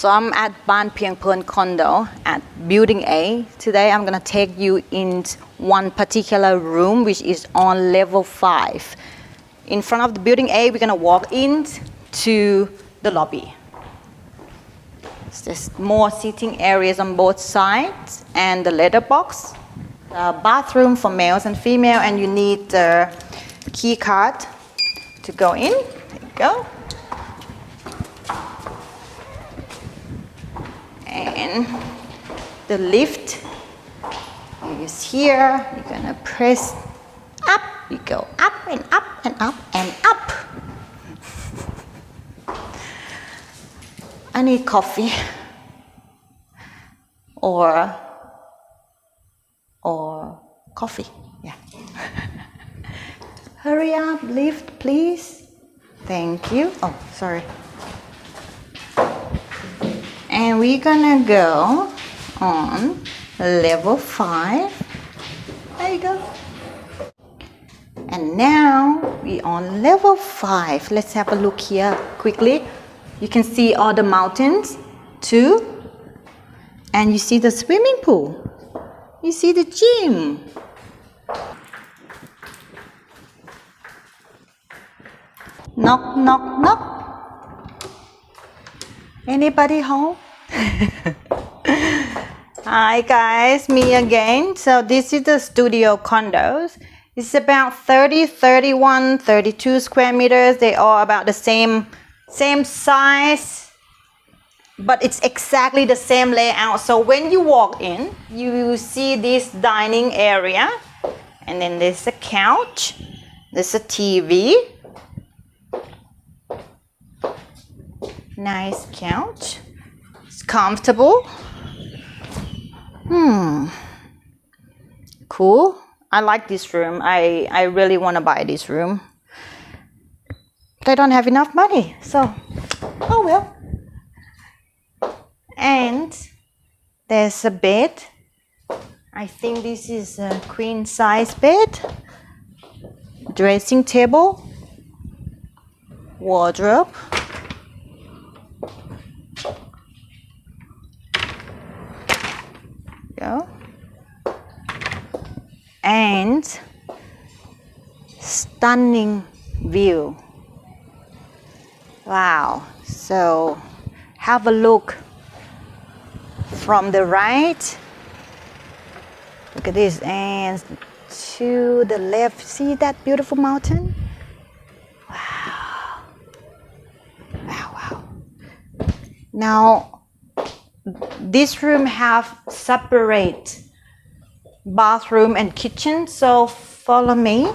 So I'm at Ban Piang Pern condo at building A. Today I'm gonna take you in one particular room which is on level five. In front of the building A, we're gonna walk in to the lobby. There's more seating areas on both sides and the letter box. A bathroom for males and female, and you need the key card to go in. There you go. The lift is here. You're gonna press up. You go up and up and up and up. I need coffee. Or or coffee. Yeah. Hurry up, lift, please. Thank you. Oh, sorry. And we're gonna go on level five. There you go. And now we're on level five. Let's have a look here quickly. You can see all the mountains too. And you see the swimming pool. You see the gym. Knock, knock, knock. Anybody home? Hi guys, me again. So this is the studio condos. It's about 30, 31, 32 square meters. They are about the same same size, but it's exactly the same layout. So when you walk in, you see this dining area, and then there's a couch, there's a TV. Nice couch. Comfortable. Hmm. Cool. I like this room. I, I really want to buy this room. But I don't have enough money. So, oh well. And there's a bed. I think this is a queen size bed. Dressing table. Wardrobe. Go. And stunning view. Wow. So have a look from the right. Look at this. And to the left. See that beautiful mountain? Wow. Wow, wow. Now, this room have separate bathroom and kitchen. So follow me.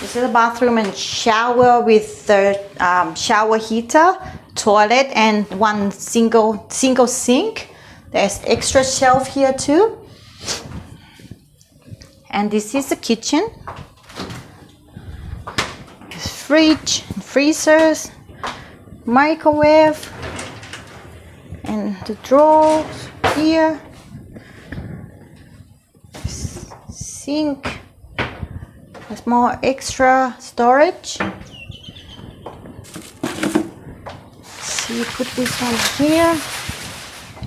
This is a bathroom and shower with the um, shower heater, toilet, and one single single sink. There's extra shelf here too. And this is the kitchen. Fridge, freezers, microwave, and the drawers here. Sink. There's more extra storage. So you put this one here.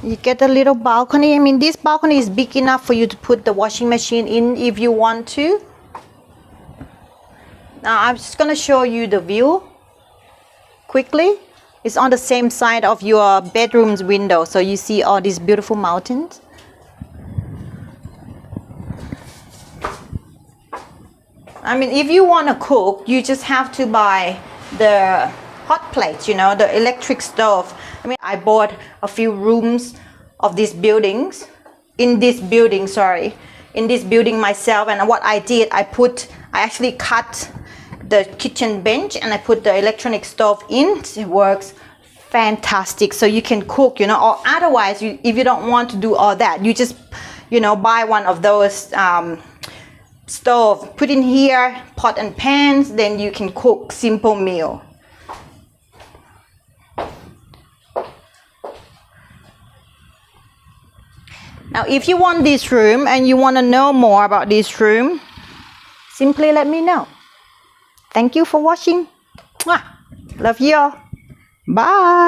You get a little balcony. I mean, this balcony is big enough for you to put the washing machine in if you want to. Now, I'm just to show you the view quickly. It's on the same side of your bedroom's window, so you see all these beautiful mountains. I mean, if you want to cook, you just have to buy the hot plates, you know, the electric stove. I mean, I bought a few rooms of these buildings, in this building, sorry, in this building myself. And what I did, I put, I actually cut the kitchen bench and I put the electronic stove in. It works fantastic. So you can cook, you know, or otherwise, you, if you don't want to do all that, you just, you know, buy one of those. Um, stove put in here pot and pans then you can cook simple meal now if you want this room and you want to know more about this room simply let me know thank you for watching. Mwah. love you all. Bye